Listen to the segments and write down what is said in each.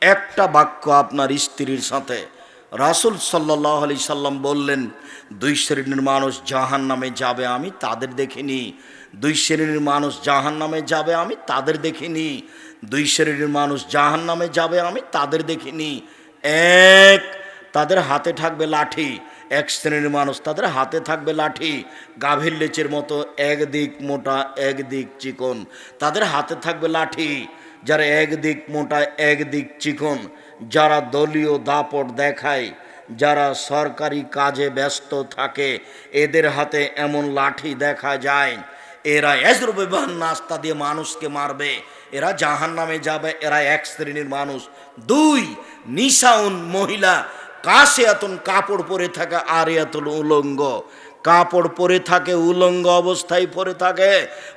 একটা বাক্য আপনার স্ত্রীর সাথে। রাসুল সাল্লাহ আলি সাল্লাম বললেন, দুই শ্রেণির মানুষ জাহান নামে যাবে আমি, তাদের দেখিনি। দুই শ্রেণির মানুষ জাহান নামে যাবে আমি, তাদের দেখিনি। দুই শ্রেণির মানুষ জাহান নামে যাবে আমি, তাদের দেখিনি। এক, তাদের হাতে থাকবে লাঠি। এক শ্রেণির মানুষ তাদের হাতে থাকবে লাঠি। গাভীর লেচের মতো একদিক মোটা, একদিক চিকন। তাদের হাতে থাকবে লাঠি। যারা একদিক মোটা একদিক চিকন, যারা দলীয় দাপট দেখায়, যারা সরকারি কাজে ব্যস্ত থাকে, এদের হাতে এমন লাঠি দেখা যায়। এরা এজরুবেবান নাস্তা দিয়ে মানুষকে মারবে, এরা জাহান নামে যাবে, এরা এক শ্রেণির মানুষ। দুই, নিশাউন মহিলা কাশে এতন কাপড় পরে থাকা আর এতন উলঙ্গ। কাপড় পরে থাকে, উলঙ্গ অবস্থায় পরে থাকে।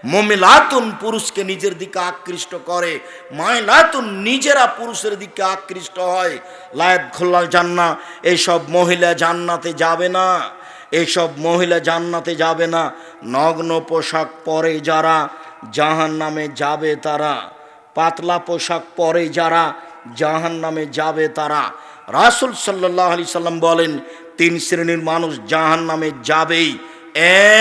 মমিলাতুন পুরুষকে নিজের দিকে আকৃষ্ট করে। মাইলাতুন নিজেরা পুরুষের দিকে আকৃষ্ট হয়। লায়ত খোল্লা জান্না এইসব মহিলা জান্নাতে যাবে না। এইসব মহিলা জান্নাতে যাবে না। নগ্ন পোশাক পরে যারা জাহান নামে যাবে তারা। পাতলা পোশাক পরে যারা জাহান নামে যাবে তারা। রাসুল সাল্লাহ আলি সাল্লাম বলেন তিন শ্রেণির মানুষ জাহান নামে যাবেই।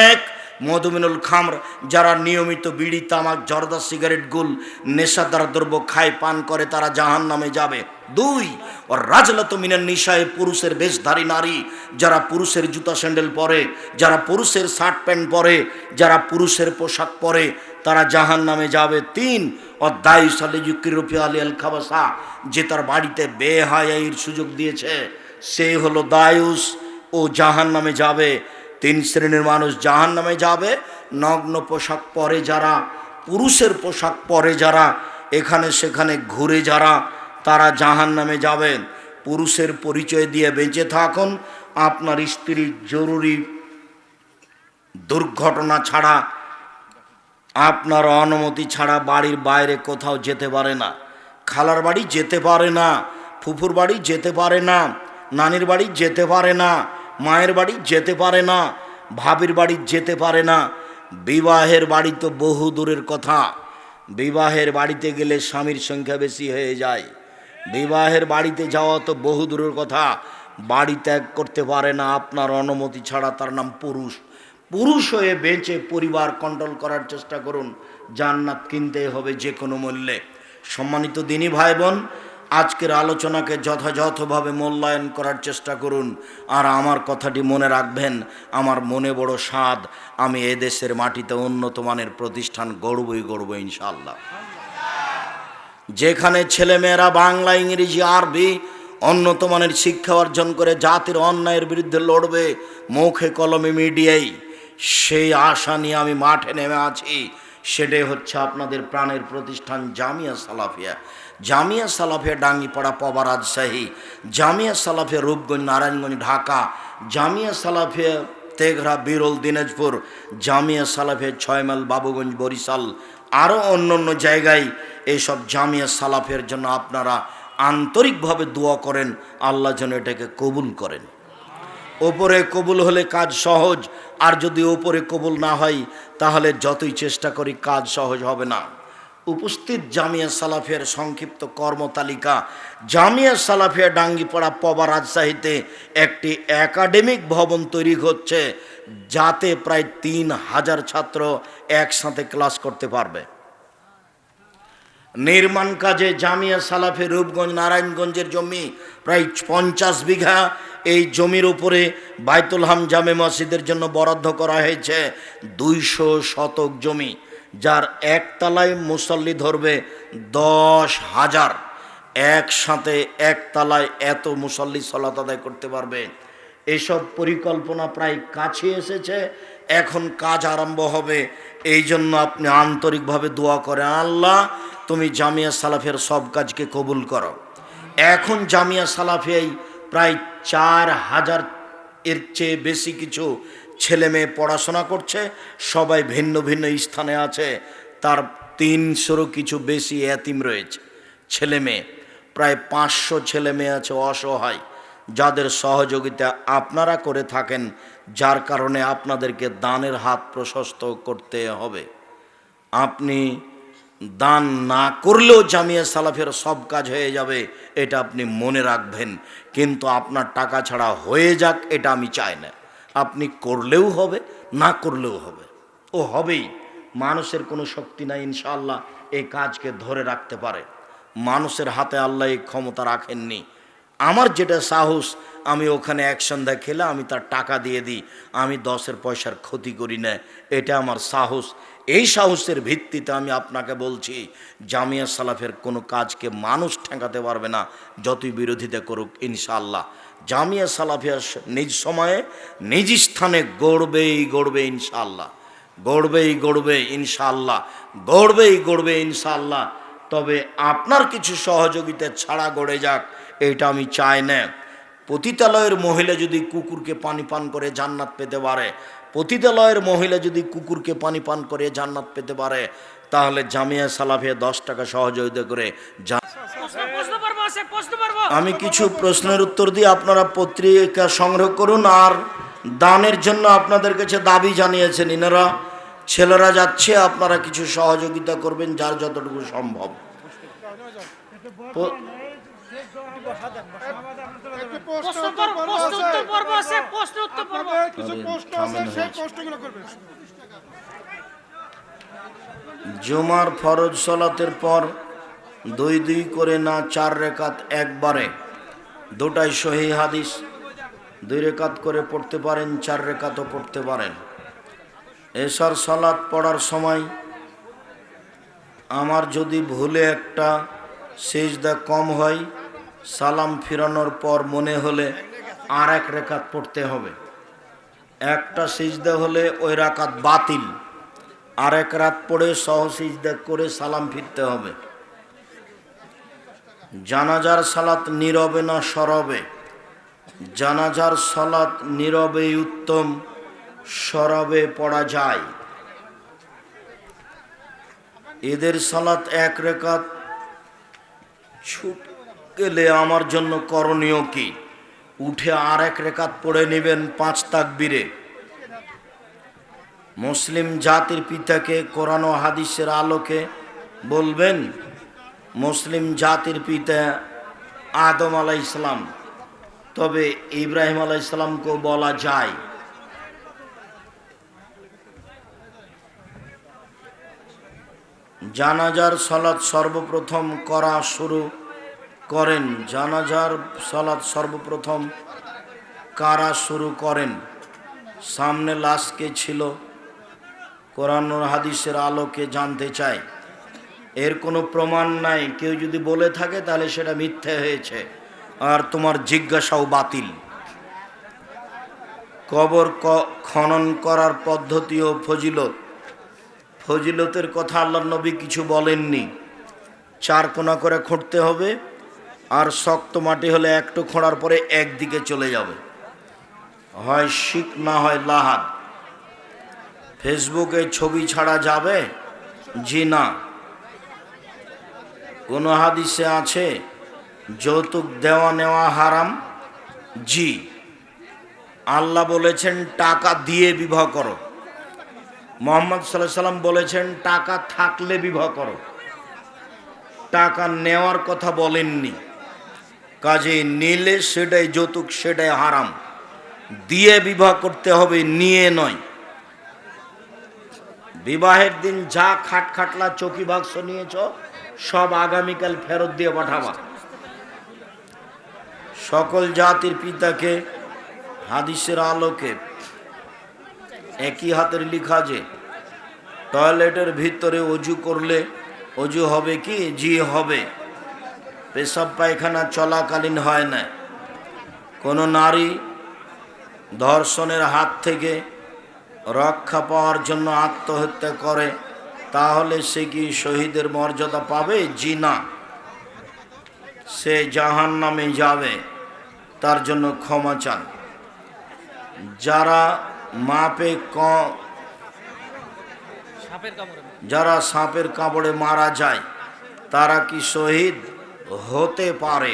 এক, মধুমিনুল খামর, যারা নিয়মিত বিড়ি, তামাক, জর্দা, সিগারেট, গুল, নেশাদার দ্রব্য খায়, পান করে, তারা জাহান নামে যাবে। দুই ও রাজলত মিনের নিশায়, পুরুষের বেশধারী নারী, যারা পুরুষের জুতা স্যান্ডেল পরে, যারা পুরুষের শার্ট প্যান্ট পরে, যারা পুরুষের পোশাক পরে, তারা জাহান নামে যাবে। তিন অধ্যায় সালে ইউকিরুপি আলী আল খাবাসা যে তার বাড়িতে বেহায়ের সুযোগ দিয়েছে। সে হলো দায়ুস ও জাহান নামে যাবে। তিন শ্রেণির মানুষ জাহান নামে যাবে। নগ্ন পোশাক পরে যারা, পুরুষের পোশাক পরে যারা, এখানে সেখানে ঘুরে যারা, তারা জাহান নামে যাবেন পুরুষের পরিচয় দিয়ে বেঁচে থাকুন। আপনার স্ত্রীর জরুরি দুর্ঘটনা ছাড়া, আপনার অনুমতি ছাড়া বাড়ির বাইরে কোথাও যেতে পারে না। খালার বাড়ি যেতে পারে না, ফুফুর বাড়ি যেতে পারে না। নানির বাড়ি যেতে পারে না, মায়ের বাড়ি যেতে পারে না, ভাবির বাড়ি যেতে পারে না। বিবাহের বাড়ি তো বহু দূরের কথা। বিবাহের বাড়িতে গেলে স্বামীর সংখ্যা বেশি হয়ে যায়। বিবাহের বাড়িতে যাওয়া তো বহু দূরের কথা। বাড়ি ত্যাগ করতে পারে না, আপনার অনুমতি ছাড়া তার নাম পুরুষ। পুরুষ হয়ে বেঁচে পরিবার কন্ট্রোল করার চেষ্টা করুন। জান্নাত কিনতে হবে যে কোনো মূল্যে। সম্মানিত দিনী ভাই বোন আজকের আলোচনাকে যথাযথভাবে মূল্যায়ন করার চেষ্টা করুন। আর আমার কথাটি মনে রাখবেন, আমার মনে বড় স্বাদ, আমি এদেশের মাটিতে উন্নত মানের প্রতিষ্ঠান গড়বই গড়ব ইনশাল্লাহ যেখানে ছেলেমেয়েরা বাংলা, ইংরেজি, আরবি উন্নত মানের শিক্ষা অর্জন করে জাতির অন্যায়ের বিরুদ্ধে লড়বে, মুখে কলমে মিডিয়ায় সেই আশা নিয়ে আমি মাঠে নেমে আছি, সেটাই হচ্ছে আপনাদের প্রাণের প্রতিষ্ঠান জামিয়া সালাফিয়া। জামিয়া সালাফিয়া ডাঙ্গিপাড়া পবা রাজশাহী জামিয়া সালাফিয়া রূপগঞ্জ, নারায়ণগঞ্জ, ঢাকা, জামিয়া সালাফিয়া তেঘরা, বিরল দিনাজপুর, জামিয়া সালাফিয়া ছয়মাইল, বাবুগঞ্জ, বরিশাল আরও অন্য অন্য জায়গায় এইসব জামিয়া সালাফের জন্য আপনারা আন্তরিকভাবে দোয়া করেন, আল্লাহ যেন এটাকে কবুল করেন। ওপরে কবুল হলে কাজ সহজ, আর যদি ওপরে কবুল না হয়, তাহলে যতই চেষ্টা করি কাজ সহজ হবে না। উপস্থিত জামিয়া সালাফিয়ার সংক্ষিপ্ত কর্মতালিকা। জামিয়া সালাফিয়া ডাঙ্গিপাড়া পবা রাজশাহীতে একটি একাডেমিক ভবন তৈরি হচ্ছে, যাতে প্রায় তিন হাজার ছাত্র একসাথে ক্লাস করতে পারবে। নির্মাণ কাজে জামিয়া সালাফে রূপগঞ্জ নারায়ণগঞ্জের জমি প্রায় পঞ্চাশ বিঘা। এই জমির উপরে বাইতুল হাম জামে মসজিদের জন্য বরাদ্দ করা হয়েছে দুইশো শতক জমি। যার একতলায় মুসল্লি ধরবে দশ হাজার। একসাথে একতলায় এত মুসল্লি সলাত আদায় করতে পারবে। এসব পরিকল্পনা প্রায় কাছে এসেছে। এখন কাজ আরম্ভ হবে। এই জন্য আপনি আন্তরিকভাবে দোয়া করেন, আল্লাহ, তুমি জামিয়া সালাফের সব কাজকে কবুল করো। এখন জামিয়া সালাফিয়াই প্রায় চার হাজার এর চেয়ে বেশি কিছু ছেলে মেয়ে পড়াশোনা করছে, সবাই ভিন্ন ভিন্ন স্থানে আছে, তার তিনশোরও কিছু বেশি এতিম রয়েছে, ছেলে মেয়ে। প্রায় পাঁচশো ছেলে মেয়ে আছে অসহায়, যাদের সহযোগিতা আপনারা করে থাকেন, যার কারণে আপনাদেরকে দানের হাত প্রশস্ত করতে হবে। আপনি দান না করলেও জামিয়া সালাফের সব কাজ হয়ে যাবে, এটা আপনি মনে রাখবেন, কিন্তু আপনার টাকা ছাড়া হয়ে যাক, এটা আমি চাই না। আপনি করলেও হবে, না করলেও হবে। ও হবেই। মানুষের কোনো শক্তি নাই, ইনশাআল্লাহ, এই কাজকে ধরে রাখতে পারে। মানুষের হাতে আল্লাহ এই ক্ষমতা রাখেননি। আমার যেটা সাহস, আমি ওখানে এক সন্ধ্যা খেলে আমি তার টাকা দিয়ে দিই, আমি দশের পয়সার ক্ষতি করি না, এটা আমার সাহস। এই সাহসের ভিত্তিতে আমি আপনাকে বলছি, জামিয়া সালাফের কোনো কাজকে মানুষ ঠেকাতে পারবে না, যতই বিরোধিতা করুক, ইনশাআল্লাহ। জামিয়া সালাফিয়া নিজ সময়ে, নিজ স্থানে গড়বেই গড়বে ইনশাআল্লাহ। গড়বেই গড়বে ইনশাআল্লাহ। গড়বেই গড়বে ইনশাআল্লাহ। তবে আপনার কিছু সহযোগিতা ছাড়া গড়ে যাক, এটা আমি চাই না। পতিতালয়ের মহিলা যদি কুকুরকে পানি পান করে জান্নাত পেতে পারে, পতিতালয়ের মহিলা যদি কুকুরকে পানি পান করে জান্নাত পেতে পারে, তাহলে জামিয়া সালাফিয়া দশ টাকা সহযোগিতা করে আমি কিছু প্রশ্নের উত্তর দিয়ে আপনারা পত্রিকা সংগ্রহ করুন আর দানের জন্য আপনাদের কাছে দাবি জানিয়েছেন ইনারা। ছেলেরা যাচ্ছে আপনারা কিছু সহযোগিতা করবেন যার যতটুকু সম্ভব। জুমার ফরজ সলাতের পর দুই দুই করে না চার রেখাত একবারে। দুটাই সহি হাদিস। দুই রেখাত করে পড়তে পারেন, চার রেখাতও পড়তে পারেন। এসার সলাৎ পড়ার সময় আমার যদি ভুলে একটা সেজদা কম হয়, সালাম ফিরানোর পর মনে হলে আর এক রেখাত পড়তে হবে। একটা সিজদা হলে ওই রাকাত বাতিল। আর এক রাত পড়ে সহ সিজদা করে সালাম ফিরতে হবে। জানাজার সালাত নীরবে না সরবে। জানাজার সালাত নীরবে উত্তম, সরবে পড়া যায়। এদের সালাত এক রেখাত ছুট গেলে আমার জন্য করণীয় কি? উঠে আর এক রেখাত পড়ে নেবেন পাঁচ তাকবীরে। মুসলিম জাতির পিতাকে কোরআন হাদিসের আলোকে বলবেন মুসলিম জাতির পিতা আদম আলাই ইসলাম তবে ইব্রাহিম আলাই ইসলামকেও বলা যায়। জানাজার সলাৎ সর্বপ্রথম করা শুরু করেন। জানাজার সলাৎ সর্বপ্রথম কারা শুরু করেন? সামনে লাশকে ছিল কোরআন হাদিসের আলোকে জানতে চাই। এর কোনো প্রমাণ নাই। কেউ যদি বলে থাকে, তাহলে সেটা মিথ্যে হয়েছে। আর তোমার জিজ্ঞাসাও বাতিল। কবর খনন করার পদ্ধতিও ফজিলত। ফজিলতের কথা আল্লাহ নবী কিছু বলেননি। চার কোনা করে খুঁড়তে হবে, আর শক্ত মাটি হলে একটু খোঁড়ার পরে একদিকে চলে যাবে। হয় শিখ না হয় লাহাদ। ফেসবুকে ছবি ছাড়া যাবে? জি না। কোনো হাদিসে আছে, যৌতুক দেওয়া নেওয়া হারাম? জি। আল্লাহ বলেছেন, টাকা দিয়ে বিবাহ করো। মোহাম্মদ সাল্লাহ সাল্লাম বলেছেন, টাকা থাকলে বিবাহ করো। টাকা নেওয়ার কথা বলেননি। কাজে নিলে সেটাই যৌতুক, সেটাই হারাম। দিয়ে বিবাহ করতে হবে, নিয়ে নয়। বিবাহের দিন যা খাট খাটলা চকি বাক্স নিয়েছ সব আগামীকাল ফেরত দিয়ে পাঠাবা। সকল জাতির পিতাকে হাদিসের আলোকে একই হাতের লিখা যে, টয়লেটের ভিতরে অজু করলে অজু হবে কি? জি, হবে। পেশাব পায়খানা চলাকালীন হয় না। কোনো নারী ধর্ষণের হাত থেকে রক্ষা পাওয়ার জন্য আত্মহত্যা করে। তাহলে সে কি শহীদের মর্যাদা পাবে? জি না। সে জাহান নামে যাবে তার জন্য ক্ষমা চান। যারা মাপে ক যারা সাপের কামড়ে মারা যায় তারা কি শহীদ হতে পারে?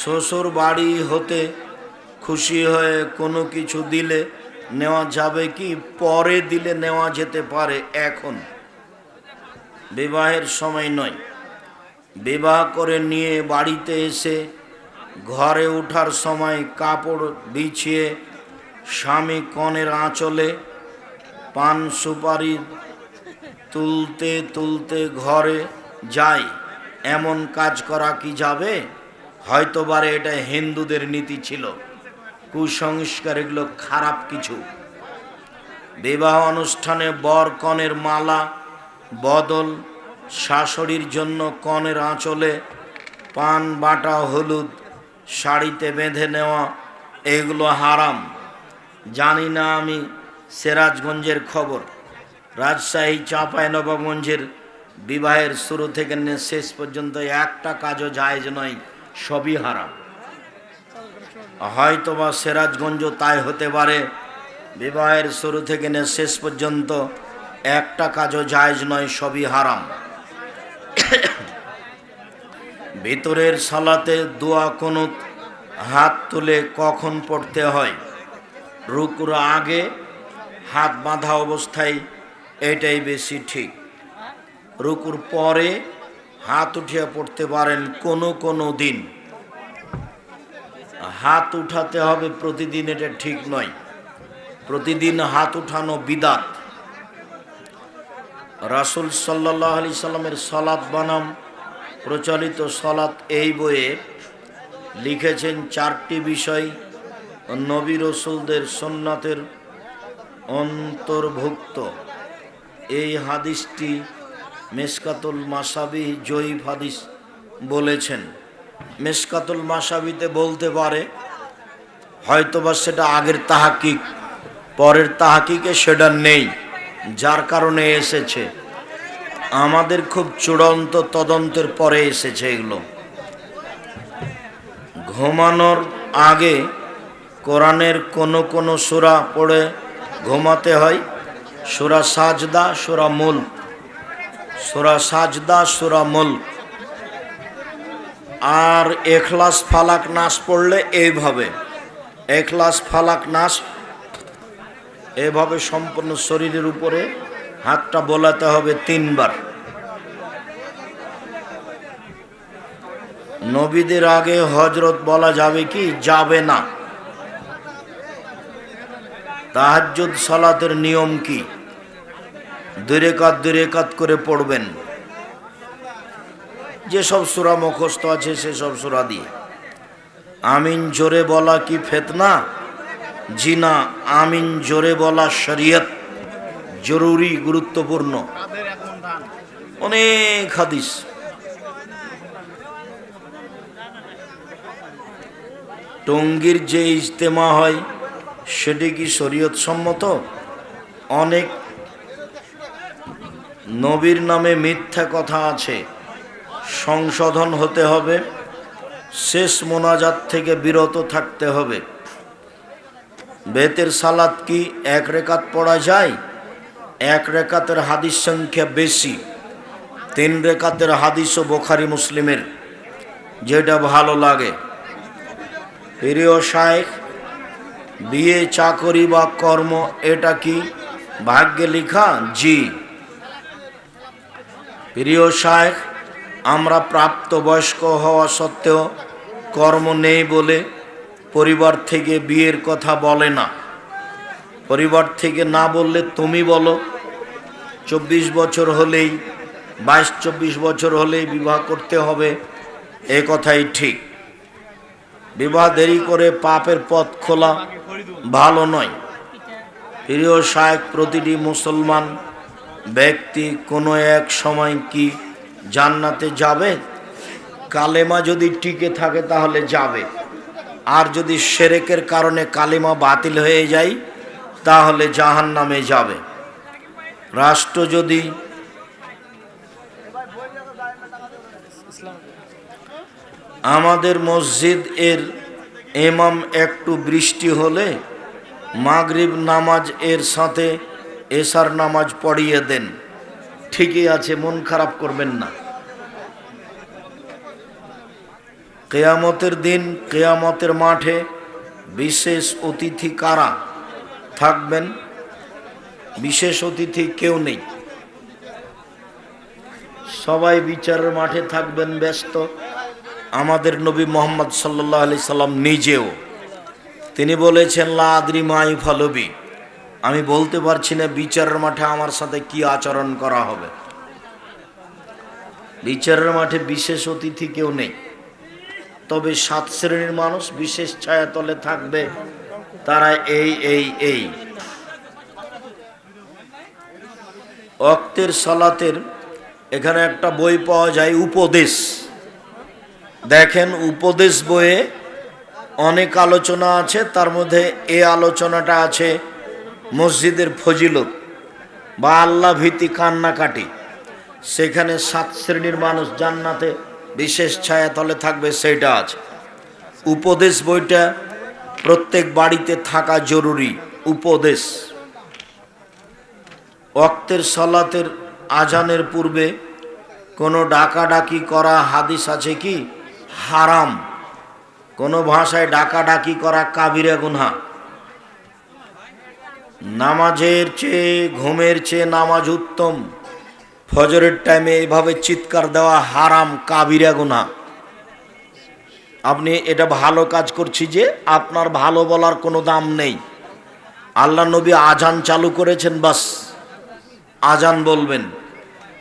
শ্বশুর বাড়ি হতে খুশি হয়ে কোনো কিছু দিলে নেওয়া যাবে কি? পরে দিলে নেওয়া যেতে পারে এখন। বিবাহের সময় নয়। বিবাহ করে নিয়ে বাড়িতে এসে ঘরে ওঠার সময় কাপড় বিছিয়ে স্বামী কনের আঁচলে পান সুপারি তুলতে তুলতে ঘরে যায়। এমন কাজ করা কি যাবে? হয়তোবারে এটা হিন্দুদের নীতি ছিল। কুসংস্কার এগুলো খারাপ কিছু। বিবাহ অনুষ্ঠানে বর কনের মালা, বদল, শাশুড়ির জন্য কনের আঁচলে, পান, বাটা, হলুদ, শাড়িতে বেঁধে নেওয়া, এগুলো হারাম। জানি না আমি সিরাজগঞ্জের খবর। রাজশাহী চাঁপায় নবাবগঞ্জের বিবাহের শুরু থেকে শেষ পর্যন্ত একটা কাজও জায়েজ নয়, সবই হারাম। হয়তোবা সিরাজগঞ্জ তাই হতে পারে। বিবাহের শুরু থেকে নিয়ে শেষ পর্যন্ত একটা কাজও জায়জ নয়, সবই হারাম। ভিতরের সালাতে দোয়া কোনো হাত তুলে কখন পড়তে হয়? রুকুর আগে হাত বাঁধা অবস্থায় এটাই বেশি ঠিক। রুকুর পরে হাত উঠিয়ে পড়তে পারেন কোনো কোনো দিন। হাত উঠাতে হবে প্রতিদিন এটা ঠিক নয়। প্রতিদিন হাত উঠানো বিদাত। রাসুল সাল্লাহ আলি সাল্লামের সলাৎ বানাম, প্রচলিত সলাৎ এই বইয়ে লিখেছেন চারটি বিষয় নবী রসুলদের সোননাথের অন্তর্ভুক্ত। এই হাদিসটি মেসকাতুল মাসাবি জয়ীফ হাদিস বলেছেন। মেসকাতুল মাসাবিতে বলতে পারে, হয়তোবা সেটা আগের তাহাকিক, পরের তাহাকিকে সেটা নেই, যার কারণে এসেছে। আমাদের খুব চূড়ান্ত তদন্তের পরে এসেছে এগুলো। ঘুমানোর আগে কোরআনের কোনো কোনো সুরা পড়ে ঘুমাতে হয়, সুরা সাজদা, সুরা মুল সুরা সাজদা, সুরা মুল আর এখলাস ফালাক নাস পড়লে এইভাবে। এখলাস ফালাক নাস এভাবে সম্পূর্ণ শরীরের উপরে হাতটা বোলাতে হবে তিনবার। নবীদের আগে হজরত বলা যাবে কি? যাবে না। তাহাজ্জুদ সালাতের নিয়ম কি? দুরেকাত দুরেকাত করে পড়বেন। যেসব সুরা মুখস্থ আছে, সেসব সুরা দিয়ে। আমিন জোরে বলা কি ফেতনা? জিনা আমিন জোরে বলা শরীয়ত জরুরি, গুরুত্বপূর্ণ। অনেক হাদিস। টঙ্গীর যে ইজতেমা হয়, সেটি কি শরীয়ত সম্মত? অনেক। নবীর নামে মিথ্যা কথা আছে। সংশোধন হতে হবে, শেষ মোনাজাত থেকে বিরত থাকতে হবে। বেতের সালাত কি এক রেখাত পড়া যায়? এক রেখাতের হাদিস সংখ্যা বেশি, তিন রেখাতের হাদিস ও বোখারি মুসলিমের, যেটা ভালো লাগে। প্রিয় শায়েখ, বিয়ে, চাকরি বা কর্ম, এটা কি ভাগ্যে লেখা? জি। প্রিয় শায়েখ আমরা প্রাপ্তবয়স্ক হওয়া সত্ত্বেও কর্ম নেই বলে পরিবার থেকে বিয়ের কথা বলে না। পরিবার থেকে না বললে তুমি বলো। চব্বিশ বছর হলেই, বাইশ চব্বিশ বছর হলেই বিবাহ করতে হবে, এ কথাই ঠিক। বিবাহ দেরি করে পাপের পথ খোলা ভালো নয়। প্রিয় শায়েক, প্রতিটি মুসলমান ব্যক্তি কোনো এক সময় কি জান্নাতে যাবে, কালেমা যদি টিকে থাকে তাহলে যাবে। আর যদি সেরেকের কারণে কালেমা বাতিল হয়ে যায়, তাহলে জাহান নামে যাবে। রাষ্ট্র যদি আমাদের মসজিদ এর এমাম একটু বৃষ্টি হলে মাগরিব নামাজ এর সাথে এশার নামাজ পড়িয়ে দেন। ঠিকই আছে, মন খারাপ করবেন না। কেয়ামতের দিন, কেয়ামতের মাঠে বিশেষ অতিথি কারা থাকবেন? বিশেষ অতিথি কেউ নেই। সবাই বিচারের মাঠে থাকবেন, ব্যস্ত। আমাদের নবী মোহাম্মদ সাল্লাহ আলি সাল্লাম নিজেও। তিনি বলেছেন, লা আদরি মাই ফলবি আমি বলতে পারছি না বিচারের মাঠে আমার সাথে কি আচরণ করা হবে। বিচারের মাঠে বিশেষ অতিথি কেউ নেই। তবে সাত শ্রেণির মানুষ বিশেষ ছায়াতলে থাকবে। তারা এই এই এই। অক্তের সালাতের এখানে একটা বই পাওয়া যায়, উপদেশ। দেখেন, উপদেশ বইয়ে অনেক আলোচনা আছে, তার মধ্যে এ আলোচনাটা আছে। মসজিদের ফজিলত বা আল্লাহ ভীতি কান্নাকাটি, সেখানে সাত শ্রেণির মানুষ জান্নাতে বিশেষ ছায়াতলে থাকবে সেইটা আছে। উপদেশ বইটা প্রত্যেক বাড়িতে থাকা জরুরি, উপদেশ। অক্তের সলাতের আজানের পূর্বে কোনো ডাকাডাকি করা হাদিস আছে কি? হারাম। কোনো ভাষায় ডাকাডাকি করা কাবিরা গুনহা। নামাজের চেয়ে ঘুমের চেয়ে নামাজ উত্তম। ফজরের টাইমে এভাবে চিৎকার দেওয়া হারাম কাবিরা গুনা আপনি এটা ভালো কাজ করছি যে আপনার ভালো বলার কোনো দাম নেই। আল্লাহ নবী আজান চালু করেছেন বাস। আজান বলবেন।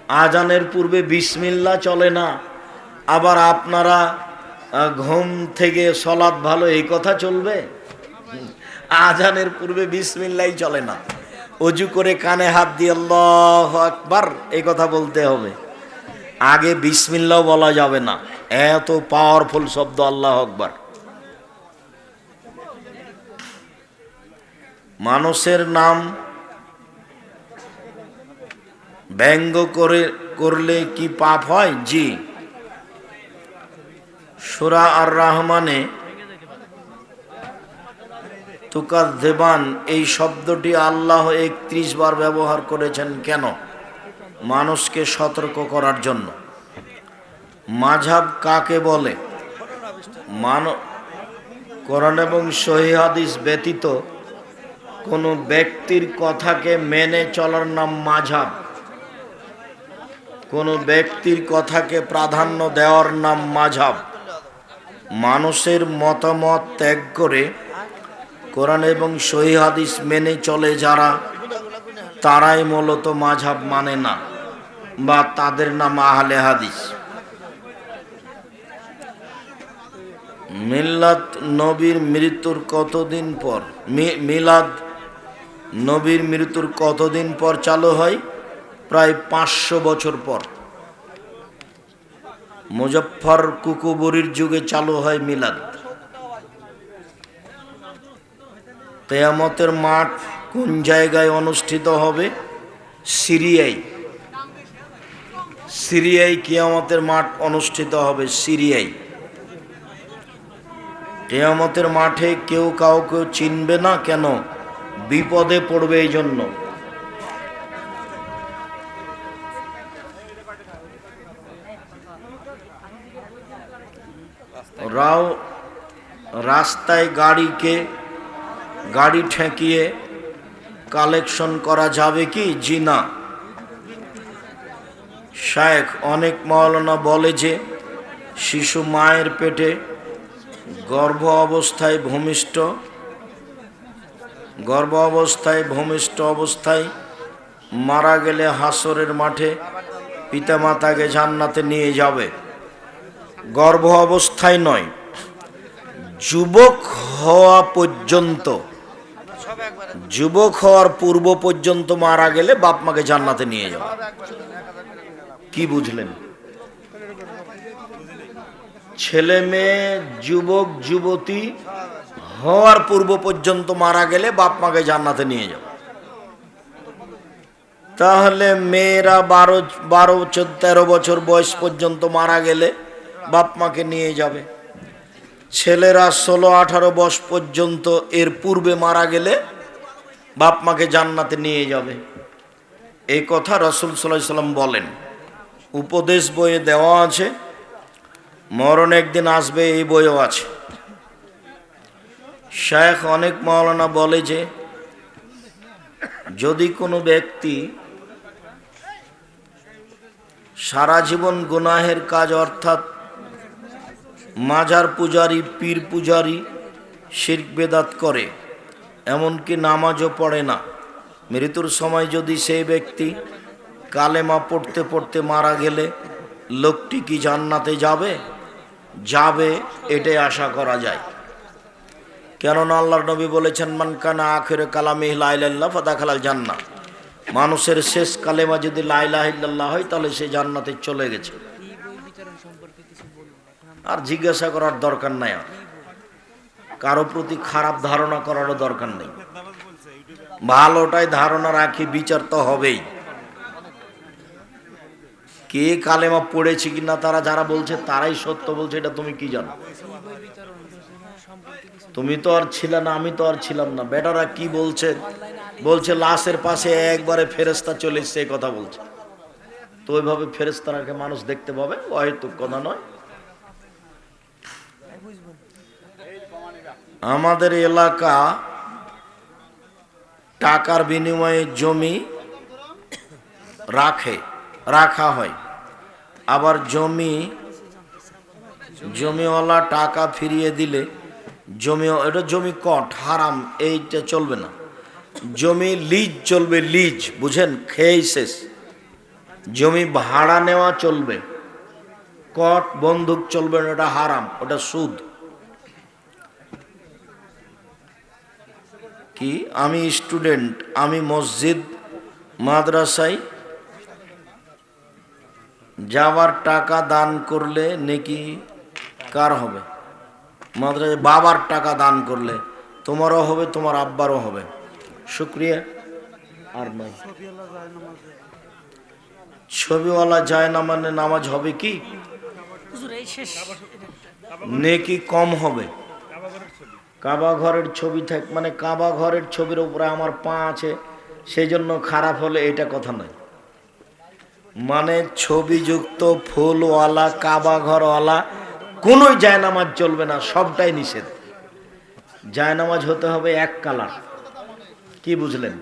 আজানের পূর্বে বিসমিল্লা চলে না। আবার আপনারা ঘুম থেকে সলাৎ ভালো এই কথা চলবে? আজানের পূর্বে বিসমিল্লাই চলে না। অজু করে কানে হাত দিয়ে আল্লাহ আকবার, এই কথা বলতে হবে। আগে বিসমিল্লাও বলা যাবে না। এত পাওয়ারফুল শব্দ আল্লাহ আকবার। মানুষের নাম ব্যঙ্গ করে, করলে কি পাপ হয়? জি। সুরা আর রহমানে তুকার দেবান এই শব্দটি আল্লাহ একত্রিশ বার ব্যবহার করেছেন কেন? মানুষকে সতর্ক করার জন্য। মাঝাব কাকে বলে? মান, কোরআন এবং হাদিস ব্যতীত কোনো ব্যক্তির কথাকে মেনে চলার নাম মাঝাব কোনো ব্যক্তির কথাকে প্রাধান্য দেওয়ার নাম মাঝাব মানুষের মতামত ত্যাগ করে কোরআন এবং সহি হাদিস মেনে চলে যারা, তারাই মূলত মাঝাব মানে না, বা তাদের নাম আহলে হাদিস। মিল্লাত নবীর মৃত্যুর কতদিন পর মিলাদ নবীর মৃত্যুর কতদিন পর চালু হয়? প্রায় পাঁচশো বছর পর। মুজফ্ফর কুকুবুরির যুগে চালু হয় মিলাদ। কেয়ামতের মাঠ কোন জায়গায় অনুষ্ঠিত হবে? সিরিয়ায়। সিরিয়ায় কেয়ামতের মাঠ অনুষ্ঠিত হবে সিরিয়ায়। কেয়ামতের মাঠে কেউ কাউকে চিনবে না কেন? বিপদে পড়বে এই জন্য রাও রাস্তায় গাড়িকে গাড়ি ঠেকিয়ে কালেকশন করা যাবে কি? জি না। শায়েখ অনেক মাওলানা বলে যে, শিশু মায়ের পেটে গর্ভ অবস্থায় ভূমিষ্ঠ, গর্ভ অবস্থায় ভূমিষ্ঠ অবস্থায় মারা গেলে হাসরের মাঠে পিতামাতাকে জান্নাতে নিয়ে যাবে। গর্ভ অবস্থায় নয়, যুবক হওয়া পর্যন্ত যুবক হওয়ার পূর্ব পর্যন্ত মারা গেলে বাপ মাকে জান্নাতে নিয়ে যাবে কি বুঝলেন? ছেলে মেয়ে, যুবক, যুবতী হওয়ার পূর্ব পর্যন্ত মারা গেলে বাপ মাকে জান্নাতে নিয়ে যাবে তাহলে মেয়েরা বারো বারো তেরো বছর বয়স পর্যন্ত মারা গেলে বাপ মাকে নিয়ে যাবে। ছেলেরা ষোলো, আঠারো বয়স পর্যন্ত এর পূর্বে মারা গেলে বাপ মাকে জান্নাতে নিয়ে যাবে। এই কথা রসুল সাল্লাহ সাল্লাম বলেন। উপদেশ বইয়ে দেওয়া আছে, মরণ একদিন আসবে, এই বইও আছে। শেখ অনেক মাওলানা বলে যে, যদি কোনো ব্যক্তি সারা জীবন গুনাহের কাজ অর্থাৎ মাজার পূজারি, পীর পূজারি, শির্ক বেদাত করে এমনকি নামাজও পড়ে না। মৃত্যুর সময় যদি সেই ব্যক্তি কালেমা পড়তে পড়তে মারা গেলে লোকটি কি জান্নাতে যাবে? যাবে এটাই আশা করা যায়। কেননা আল্লাহর নবী বলেছেন মানকানা আখের কালামি লাইল্লাহ ফাদা খালাল জান্না মানুষের শেষ কালেমা যদি লাইলাহিল্লাহ হয়, তাহলে সে জান্নাতে চলে গেছে। আর জিজ্ঞাসা করার দরকার নাই। আর কারও প্রতি খারাপ ধারণা করারও দরকার নেই। ভালোটাই ধারণা রাখি, বিচার তো হবেই। কে কালেমা পড়েছে কিনা তারা যারা বলছে, তারাই সত্য বলছে, এটা তুমি কি জানো? তুমি তো আর ছিলে না, আমি তো আর ছিলাম না। বেটারা কি বলছে? বলছে, লাশের পাশে একবারে ফেরেস্তা চলে এই কথা বলছে। তো ওইভাবে ফেরেস্তারাকে মানুষ দেখতে পাবে? হয়তো কথা নয়। আমাদের এলাকা টাকার বিনিময়ে জমি রাখে, রাখা হয়। আবার জমি, জমিওয়ালা টাকা ফিরিয়ে দিলে জমি এটা জমি কট, হারাম, এইটা চলবে না। জমি লিজ চলবে, লিজ, বুঝেন? খেয়েই শেষ। জমি ভাড়া নেওয়া চলবে। কট, বন্দুক চলবে না ওটা হারাম, ওটা সুদ। কি? আমি স্টুডেন্ট আমি মসজিদ মাদ্রাসায় যাওয়ার টাকা দান করলে নাকি কার হবে? মাদ্রাসায় বাবার টাকা দান করলে তোমারও হবে তোমার আব্বারও হবে। শুক্রিয়া। আর নয় ছবিওয়ালা যায় না মানে নামাজ হবে কি? নেকি কম হবে? কাবা ঘরের ছবি থাক মানে কাবা ঘরের ছবির উপরে আমার পা আছে সেই জন্য খারাপ হলে এটা কথা নয়। মানে ছবিযুক্ত ফুলওয়ালা, কাবা ঘরওয়ালা, কোনোই জায়নামাজ চলবে না, সবটাই নিষেধ। জায়নামাজ হতে হবে এক কালার। কি বুঝলেন?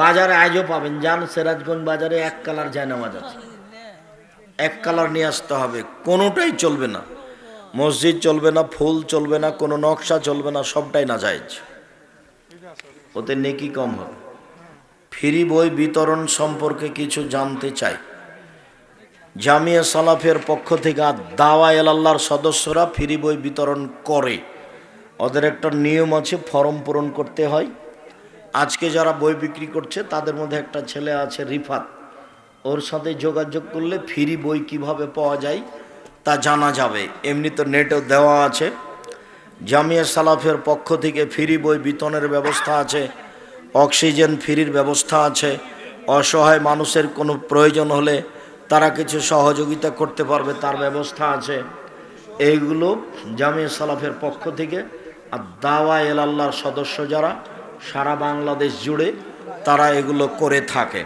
বাজারে আজও পাবেন, যান সিরাজগঞ্জ বাজারে এক কালার জায়নামাজ আছে। এক কালার নিয়ে আসতে হবে, কোনোটাই চলবে না। মসজিদ চলবে না, ফুল চলবে না, কোনো নকশা চলবে না, সবটাই না যায়জ ওতে নেকি কম হবে। ফ্রি বই বিতরণ সম্পর্কে কিছু জানতে চাই। জামিয়া সালাফের পক্ষ থেকে দাওয়া এলাল্লাহর সদস্যরা ফ্রি বই বিতরণ করে। ওদের একটা নিয়ম আছে, ফর্ম পূরণ করতে হয়। আজকে যারা বই বিক্রি করছে, তাদের মধ্যে একটা ছেলে আছে রিফাত। ওর সাথে যোগাযোগ করলে ফ্রি বই কীভাবে পাওয়া যায় তা জানা যাবে। এমনি তো নেটেও দেওয়া আছে। জামিয়া সালাফের পক্ষ থেকে ফ্রি বই বিতরণের ব্যবস্থা আছে, অক্সিজেন ফ্রির ব্যবস্থা আছে। অসহায় মানুষের কোনো প্রয়োজন হলে তারা কিছু সহযোগিতা করতে পারবে, তার ব্যবস্থা আছে। এইগুলো জামিয়া সালাফের পক্ষ থেকে আর দাওয়া এল আল্লাহর সদস্য যারা, সারা বাংলাদেশ জুড়ে তারা এগুলো করে থাকে।